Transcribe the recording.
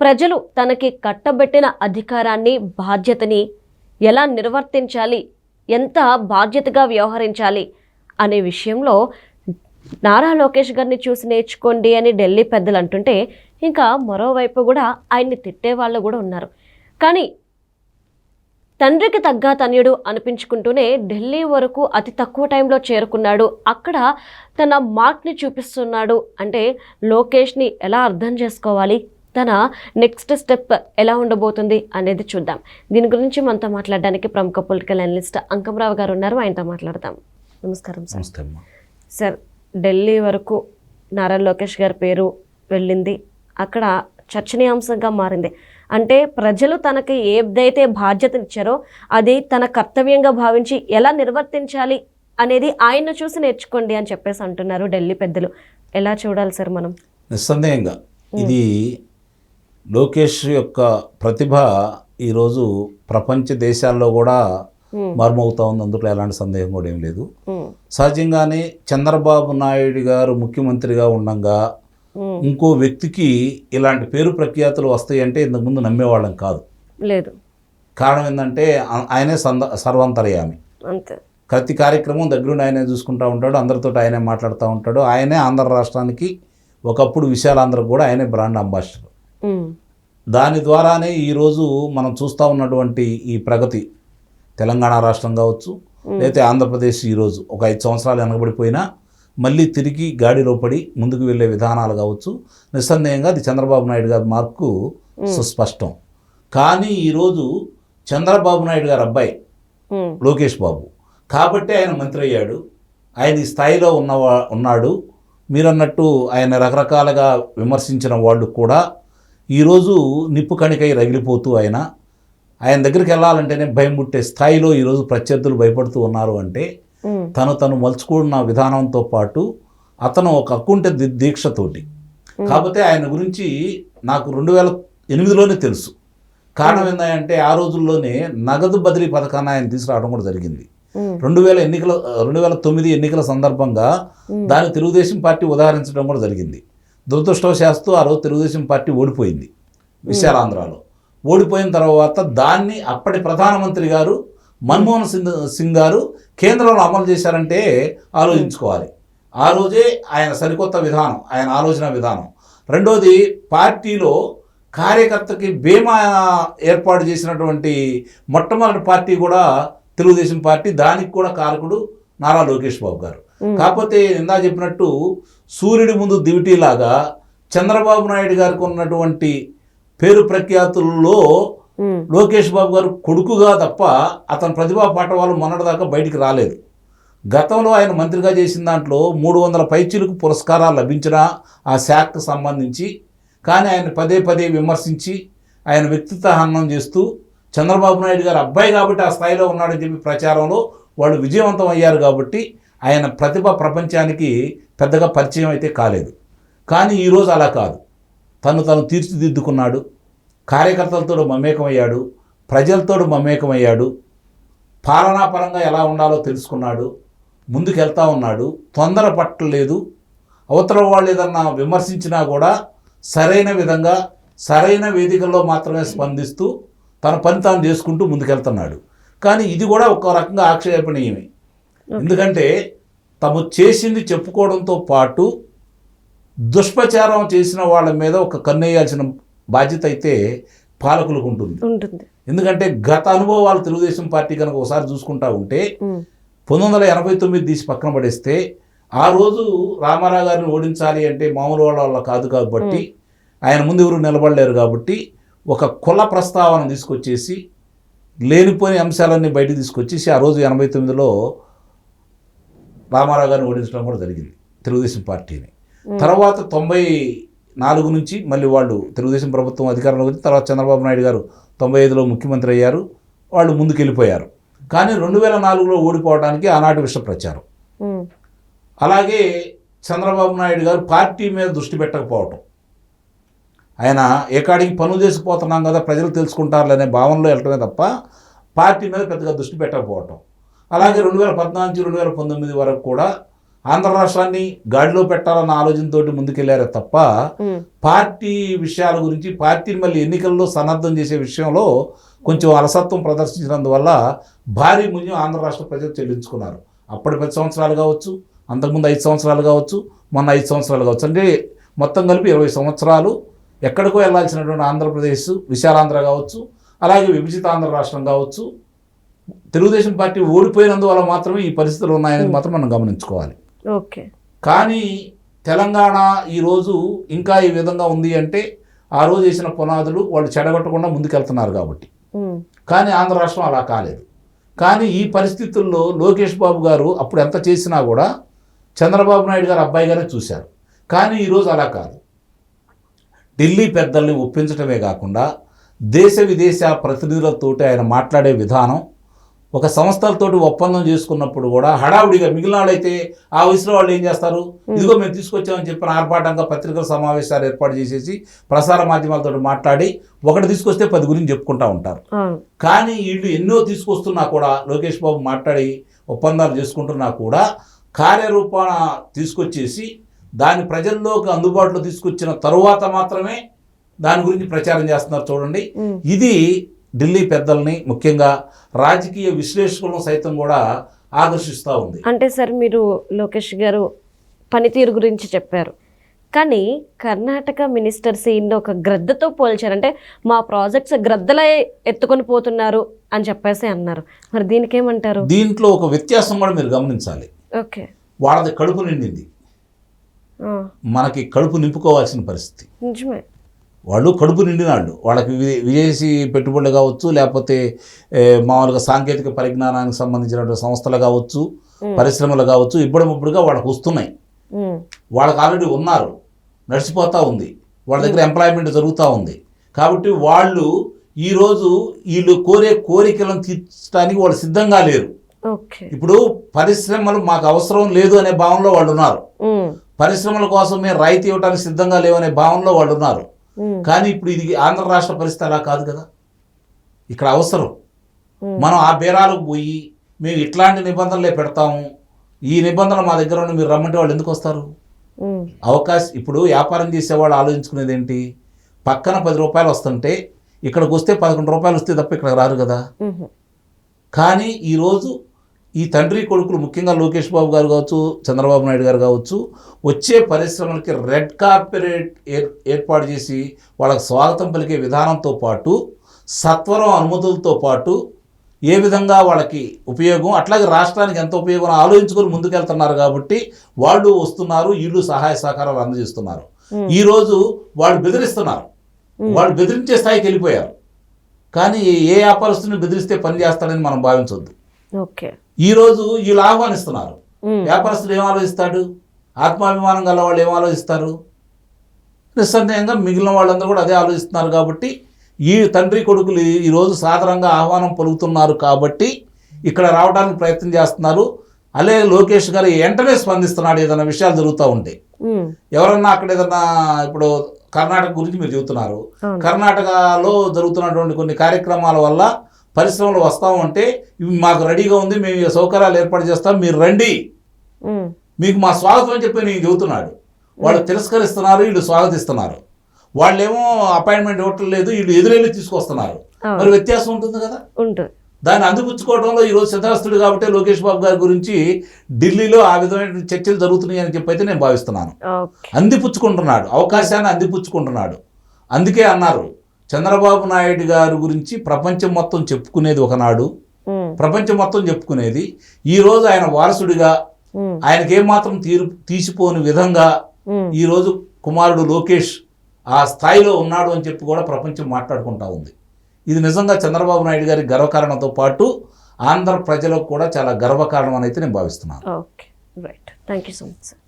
ప్రజలు తనకి కట్టబెట్టిన అధికారాన్ని బాధ్యతని ఎలా నిర్వర్తించాలి ఎంత బాధ్యతగా వ్యవహరించాలి అనే విషయంలో నారా లోకేష్ గారిని చూసి నేర్చుకోండి అని ఢిల్లీ పెద్దలు అంటుంటే ఇంకా మరోవైపు కూడా ఆయన్ని తిట్టే వాళ్ళు కూడా ఉన్నారు. కానీ తండ్రికి తగ్గ తనయుడు అనిపించుకుంటూనే ఢిల్లీ వరకు అతి తక్కువ టైంలో చేరుకున్నాడు. అక్కడ తన మార్క్ని చూపిస్తున్నాడు అంటే లోకేష్ని ఎలా అర్థం చేసుకోవాలి? తన నెక్స్ట్ స్టెప్ ఎలా ఉండబోతుంది అనేది చూద్దాం. దీని గురించి మనతో మాట్లాడడానికి ప్రముఖ పొలిటికల్ అనలిస్ట్ అంకంరావు గారు ఉన్నారు. ఆయనతో మాట్లాడదాం. నమస్కారం సార్. సార్ ఢిల్లీ వరకు నారా లోకేష్ గారి పేరు వెళ్ళింది. అక్కడ చర్చనీయాంశంగా మారింది. అంటే ప్రజలు తనకి ఏదైతే బాధ్యత ఇచ్చారో అది తన కర్తవ్యంగా భావించి ఎలా నిర్వర్తించాలి అనేది ఆయన చూసి నేర్చుకోండి అని చెప్పేసి అంటున్నారు ఢిల్లీ పెద్దలు. ఎలా చూడాలి సార్ మనం? నిస్సందేహంగా. ఇది లోకేష్ యొక్క ప్రతిభ ఈరోజు ప్రపంచ దేశాల్లో కూడా. మర్మవుతా ఉంది. అందులో ఎలాంటి సందేహం కూడా ఏం లేదు. సహజంగానే చంద్రబాబు నాయుడు గారు ముఖ్యమంత్రిగా ఉండగా ఇంకో వ్యక్తికి ఇలాంటి పేరు ప్రఖ్యాతులు వస్తాయంటే ఇంతకుముందు నమ్మేవాళ్ళం కాదు. లేదు. కారణం ఏంటంటే ఆయనే సంద సర్వంతర్యామి. ప్రతి కార్యక్రమం దగ్గరుండి ఆయనే చూసుకుంటూ ఉంటాడు అందరితో ఆయనే మాట్లాడుతూ ఉంటాడు. ఆయనే ఆంధ్ర రాష్ట్రానికి ఒకప్పుడు విశాలాంధ్రకు కూడా ఆయనే బ్రాండ్ అంబాసిడర్. దాని ద్వారానే ఈరోజు మనం చూస్తూ ఉన్నటువంటి ఈ ప్రగతి తెలంగాణ రాష్ట్రం కావచ్చు లేకపోతే ఆంధ్రప్రదేశ్ ఈరోజు ఒక ఐదు సంవత్సరాలు వెనకబడిపోయినా మళ్ళీ తిరిగి గాడిలో పడి ముందుకు వెళ్ళే విధానాలు కావచ్చు. నిస్సందేహంగా అది చంద్రబాబు నాయుడు గారి మార్కు సుస్పష్టం. కానీ ఈరోజు చంద్రబాబు నాయుడు గారి అబ్బాయి లోకేష్ బాబు. కాబట్టి ఆయన మంత్రి అయ్యాడు. ఆయన ఈ స్థాయిలో ఉన్నవా ఉన్నాడు. మీరన్నట్టు ఆయన రకరకాలుగా విమర్శించిన వాళ్ళు కూడా ఈరోజు నిప్పు కణికై రగిలిపోతూ ఆయన ఆయన దగ్గరికి వెళ్ళాలంటేనే భయం పుట్టే స్థాయిలో ఈరోజు ప్రత్యర్థులు భయపడుతూ ఉన్నారు అంటే తను తను మలుచుకున్న విధానంతో పాటు అతను ఒక అక్కుంట ది- దీక్షతోటి. కాకపోతే ఆయన గురించి నాకు రెండు వేల ఎనిమిదిలోనే తెలుసు. కారణం ఏంటంటే ఆ రోజుల్లోనే నగదు బదిలీ పథకాన్ని ఆయన తీసుకురావడం కూడా జరిగింది. రెండు వేల ఎన్నికల రెండు వేల తొమ్మిది ఎన్నికల సందర్భంగా దాన్ని తెలుగుదేశం పార్టీ ఉదాహరించడం కూడా జరిగింది. దురదృష్టవశాస్తు ఆ రోజు తెలుగుదేశం పార్టీ ఓడిపోయింది విశాలాంధ్రలో. ఓడిపోయిన తర్వాత దాన్ని అప్పటి ప్రధానమంత్రి గారు మన్మోహన్ సింగ్ సింగ్ గారు కేంద్రంలో అమలు చేశారంటే ఆలోచించుకోవాలి. ఆ రోజే ఆయన సరికొత్త విధానం ఆయన ఆలోచన విధానం. రెండోది పార్టీలో కార్యకర్తకి బీమా ఏర్పాటు చేసినటువంటి మొట్టమొదటి పార్టీ కూడా తెలుగుదేశం పార్టీ దానికి కూడా కారకుడు నారా లోకేష్ బాబు గారు. కాకపోతే ఇందా చెప్పినట్టు సూర్యుడి ముందు దివిటీలాగా చంద్రబాబు నాయుడు గారికి ఉన్నటువంటి పేరు ప్రఖ్యాతుల్లో లోకేష్ బాబు గారు కొడుకుగా తప్ప అతని ప్రతిభా పాఠవాలు మొన్నటిదాకా బయటికి రాలేదు. గతంలో ఆయన మంత్రిగా చేసిన దాంట్లో మూడు వందల పైచీలకు పురస్కారాలు లభించిన ఆ శాఖకు సంబంధించి కానీ ఆయన పదే పదే విమర్శించి ఆయన వ్యక్తిత్వ హననం చేస్తూ చంద్రబాబు నాయుడు గారు అబ్బాయి కాబట్టి ఆ స్థాయిలో ఉన్నాడని చెప్పి ప్రచారంలో వాళ్ళు విజయవంతం అయ్యారు కాబట్టి ఆయన ప్రతిభ ప్రపంచానికి పెద్దగా పరిచయం అయితే కాలేదు. కానీ ఈరోజు అలా కాదు. తను తను తీర్చిదిద్దుకున్నాడు. కార్యకర్తలతో మమేకమయ్యాడు. ప్రజలతో మమేకమయ్యాడు. పాలనాపరంగా ఎలా ఉండాలో తెలుసుకున్నాడు. ముందుకెళ్తా ఉన్నాడు. తొందర పట్టలేదు. అవతల వాళ్ళు ఏదన్నా విమర్శించినా కూడా సరైన విధంగా సరైన వేదికల్లో మాత్రమే స్పందిస్తూ తన పని తాను చేసుకుంటూ ముందుకెళ్తున్నాడు. కానీ ఇది కూడా ఒక రకంగా ఆక్షేపణీయమే. ఎందుకంటే తము చేసింది చెప్పుకోవడంతో పాటు దుష్ప్రచారం చేసిన వాళ్ళ మీద ఒక కన్నేయాల్సిన బాధ్యత అయితే పాలకులకు ఉంటుంది. ఉంటుంది. ఎందుకంటే గత అనుభవాలు తెలుగుదేశం పార్టీ కనుక ఒకసారి చూసుకుంటా ఉంటే పంతొమ్మిది వందల ఎనభై తొమ్మిది తీసి పక్కన పడేస్తే ఆ రోజు రామారావు గారిని ఓడించాలి అంటే మామూలు వాళ్ళ వల్ల కాదు కాబట్టి ఆయన ముందు ఎవరు నిలబడలేరు కాబట్టి ఒక కుల ప్రస్తావన తీసుకొచ్చేసి లేనిపోని అంశాలన్నీ బయటకు తీసుకొచ్చేసి ఆ రోజు ఎనభై తొమ్మిదిలో రామారావు గారిని ఓడించడం కూడా జరిగింది తెలుగుదేశం పార్టీని. తర్వాత తొంభై నాలుగు నుంచి మళ్ళీ వాళ్ళు తెలుగుదేశం ప్రభుత్వం అధికారంలోకి వచ్చి తర్వాత చంద్రబాబు నాయుడు గారు తొంభై ఐదులో ముఖ్యమంత్రి అయ్యారు వాళ్ళు ముందుకు వెళ్ళిపోయారు కానీ రెండు వేల నాలుగులో ఓడిపోవడానికి ఆనాటి విష ప్రచారం. అలాగే చంద్రబాబు నాయుడు గారు పార్టీ మీద దృష్టి పెట్టకపోవటం. ఆయన ఏకాడికి పనులు చేసిపోతున్నాం కదా ప్రజలు తెలుసుకుంటారులనే భావనలో వెళ్ళటమే తప్ప పార్టీ మీద పెద్దగా దృష్టి పెట్టకపోవటం. అలాగే రెండు వేల పద్నాలుగు నుంచి రెండు వేల పంతొమ్మిది వరకు కూడా ఆంధ్ర రాష్ట్రాన్ని గాడిలో పెట్టాలన్న ఆలోచనతోటి ముందుకెళ్ళారే తప్ప పార్టీ విషయాల గురించి పార్టీని మళ్ళీ ఎన్నికల్లో సన్నద్ధం చేసే విషయంలో కొంచెం అలసత్వం ప్రదర్శించినందువల్ల భారీ మూల్యం ఆంధ్ర రాష్ట్ర ప్రజలు చెల్లించుకున్నారు. అప్పటి పది సంవత్సరాలు కావచ్చు అంతకుముందు ఐదు సంవత్సరాలు కావచ్చు మొన్న ఐదు సంవత్సరాలు కావచ్చు. అంటే మొత్తం కలిపి ఇరవై సంవత్సరాలు ఎక్కడికో వెళ్ళాల్సినటువంటి ఆంధ్రప్రదేశ్ విశాలాంధ్ర కావచ్చు అలాగే విభజిత ఆంధ్ర రాష్ట్రం కావచ్చు తెలుగుదేశం పార్టీ ఓడిపోయినందువల్ల మాత్రమే ఈ పరిస్థితులు ఉన్నాయనేది మాత్రం మనం గమనించుకోవాలి. ఓకే. కానీ తెలంగాణ ఈరోజు ఇంకా ఈ విధంగా ఉంది అంటే ఆ రోజు వేసిన పునాదులు వాళ్ళు చెడగొట్టకుండా ముందుకెళ్తున్నారు కాబట్టి. ఉమ్, కానీ ఆంధ్ర రాష్ట్రం అలా కాలేదు. కానీ ఈ పరిస్థితుల్లో లోకేష్ బాబు గారు అప్పుడు ఎంత చేసినా కూడా చంద్రబాబు నాయుడు గారు అబ్బాయి గారే చూశారు. కానీ ఈరోజు అలా కాదు. ఢిల్లీ పెద్దల్ని ఒప్పించడమే కాకుండా దేశ విదేశ ప్రతినిధులతోటి ఆయన మాట్లాడే విధానం ఒక సంస్థలతోటి ఒప్పందం చేసుకున్నప్పుడు కూడా హడావుడిగా మిగిలిన వాళ్ళైతే ఆ వయసులో వాళ్ళు ఏం చేస్తారు? ఇదిగో మేము తీసుకొచ్చామని చెప్పిన ఆర్భాటంగా పత్రికల సమావేశాలు ఏర్పాటు చేసేసి ప్రసార మాధ్యమాలతో మాట్లాడి ఒకటి తీసుకొస్తే పది గురించి చెప్పుకుంటా ఉంటారు. కానీ వీళ్ళు ఎన్నో తీసుకొస్తున్నా కూడా లోకేష్ బాబు మాట్లాడి ఒప్పందాలు చేసుకుంటున్నా కూడా కార్యరూపాన తీసుకొచ్చేసి దాని ప్రజల్లోకి అందుబాటులో తీసుకొచ్చిన తరువాత మాత్రమే దాని గురించి ప్రచారం చేస్తున్నారు చూడండి. ఇది ఢిల్లీ పెద్దల్ని ముఖ్యంగా రాజకీయ విశ్లేషకులను సైతం కూడా ఆకర్షిస్తూ ఉంది. అంటే సార్ మీరు లోకేష్ గారు పనితీరు గురించి చెప్పారు. కానీ కర్ణాటక మినిస్టర్ సీన్ని ఒక గ్రద్దతో పోల్చారు. అంటే మా ప్రాజెక్ట్స్ గ్రద్దలే ఎత్తుకొని పోతున్నారు అని చెప్పేసి అన్నారు. మరి దీనికి ఏమంటారు దీంట్లో ఒక వ్యత్యాసం కూడా మీరు గమనించాలి. ఓకే. వాళ్ళది కడుపు నిండింది. మనకి కడుపు నింపుకోవాల్సిన పరిస్థితి. నిజమే. వాళ్ళు కడుపు నిండిన వాళ్ళు వాళ్ళకి విదేశీ పెట్టుబడులు కావచ్చు లేకపోతే మామూలుగా సాంకేతిక పరిజ్ఞానానికి సంబంధించినటువంటి సంస్థలు కావచ్చు పరిశ్రమలు కావచ్చు ఇప్పుడు ఇప్పుడుగా వాళ్ళకి వస్తున్నాయి. వాళ్ళకి ఆల్రెడీ ఉన్నారు. నడిచిపోతూ ఉంది. వాళ్ళ దగ్గర ఎంప్లాయ్మెంట్ జరుగుతూ ఉంది. కాబట్టి వాళ్ళు ఈరోజు వీళ్ళు కోరే కోరికలను తీర్చడానికి వాళ్ళు సిద్ధంగా లేరు. ఇప్పుడు పరిశ్రమలు మాకు అవసరం లేదు అనే భావనలో వాళ్ళు ఉన్నారు. పరిశ్రమల కోసమే రాయితీ ఇవ్వడానికి సిద్ధంగా లేవనే భావనలో వాళ్ళు ఉన్నారు. కానీ ఇప్పుడు ఇది ఆంధ్ర రాష్ట్ర పరిస్థితి అలా కాదు కదా. ఇక్కడ అవసరం. మనం ఆ బేరాలకు పోయి మేము ఇట్లాంటి నిబంధనలే పెడతాము. ఈ నిబంధనలు మా దగ్గర ఉండి మీరు రమ్మంటే వాళ్ళు ఎందుకు వస్తారు? అవకాశం ఇప్పుడు వ్యాపారం చేసేవాళ్ళు ఆలోచించుకునేది ఏంటి? పక్కన పది రూపాయలు వస్తుంటే ఇక్కడికి వస్తే పదకొండు రూపాయలు వస్తే తప్ప ఇక్కడ రారు కదా. కానీ ఈరోజు ఈ తండ్రి కొడుకులు ముఖ్యంగా లోకేష్ బాబు గారు కావచ్చు చంద్రబాబు నాయుడు గారు కావచ్చు వచ్చే పరిశ్రమలకి రెడ్ కార్పొరేట్ ఏర్ ఏర్పాటు చేసి వాళ్ళకి స్వాగతం పలికే విధానంతో పాటు సత్వరం అనుమతులతో పాటు ఏ విధంగా వాళ్ళకి ఉపయోగం అట్లాగే రాష్ట్రానికి ఎంత ఉపయోగం ఆలోచించుకొని ముందుకెళ్తున్నారు కాబట్టి వాళ్ళు వస్తున్నారు వీళ్ళు సహాయ సహకారాలు అందజేస్తున్నారు. ఈరోజు వాళ్ళు బెదిరిస్తున్నారు. వాళ్ళు బెదిరించే స్థాయికి వెళ్ళిపోయారు. కానీ ఏ వ్యాపారస్తుని బెదిరిస్తే పని చేస్తాడని మనం భావించవద్దు ఓకే ఈరోజు వీళ్ళు ఆహ్వానిస్తున్నారు. ఉమ్, వ్యాపారస్తుడు ఏం ఆలోచిస్తాడు ఆత్మాభిమానం గల వాళ్ళు ఏం ఆలోచిస్తారు? నిస్సందేహంగా మిగిలిన వాళ్ళందరూ కూడా అదే ఆలోచిస్తున్నారు కాబట్టి ఈ తండ్రి కొడుకులు ఈ- ఈరోజు సాధారణంగా ఆహ్వానం పలుకుతున్నారు కాబట్టి ఇక్కడ రావడానికి ప్రయత్నం చేస్తున్నారు. అలాగే లోకేష్ గారు వెంటనే స్పందిస్తున్నాడు ఏదైనా విషయాలు జరుగుతూ ఉంటే. ఎవరన్నా అక్కడ ఏదన్నా ఇప్పుడు కర్ణాటక గురించి మీరు చెబుతున్నారు. కర్ణాటకలో జరుగుతున్నటువంటి కొన్ని కార్యక్రమాల వల్ల పరిశ్రమలు వస్తామంటే ఇవి మాకు రెడీగా ఉంది మేము సౌకర్యాలు ఏర్పాటు చేస్తాం మీరు రండి. మీకు మా స్వాగతం అని చెప్పి నేను చెబుతున్నాడు. వాళ్ళు తిరస్కరిస్తున్నారు వీళ్ళు స్వాగతిస్తున్నారు. వాళ్ళేమో అపాయింట్మెంట్ ఇవ్వటం లేదు వీళ్ళు ఎదురెళ్ళి తీసుకొస్తున్నారు. మరి వ్యత్యాసం ఉంటుంది కదా? ఉంటుంది. దాన్ని అందిపుచ్చుకోవడంలో ఈరోజు సిద్ధాస్తుడు కాబట్టి లోకేష్ బాబు గారి గురించి ఢిల్లీలో ఆ విధమైన చర్చలు జరుగుతున్నాయి అని చెప్పి అయితే నేను భావిస్తున్నాను. అందిపుచ్చుకుంటున్నాడు అవకాశాన్ని అందిపుచ్చుకుంటున్నాడు. అందుకే అన్నారు చంద్రబాబు నాయుడు గారి గురించి ప్రపంచం మొత్తం చెప్పుకునేది ఒకనాడు. ప్రపంచం మొత్తం చెప్పుకునేది. ఈరోజు ఆయన వారసుడిగా ఉమ్, ఆయనకి ఏమాత్రం తీరు తీసిపోని విధంగా ఈరోజు కుమారుడు లోకేష్ ఆ స్థాయిలో ఉన్నాడు అని చెప్పి కూడా ప్రపంచం మాట్లాడుకుంటా ఉంది. ఇది నిజంగా చంద్రబాబు నాయుడు గారి గర్వకారణంతో పాటు ఆంధ్ర ప్రజలకు కూడా చాలా గర్వకారణం అని అయితే నేను భావిస్తున్నాను. Okay. Right. Thank you so much sir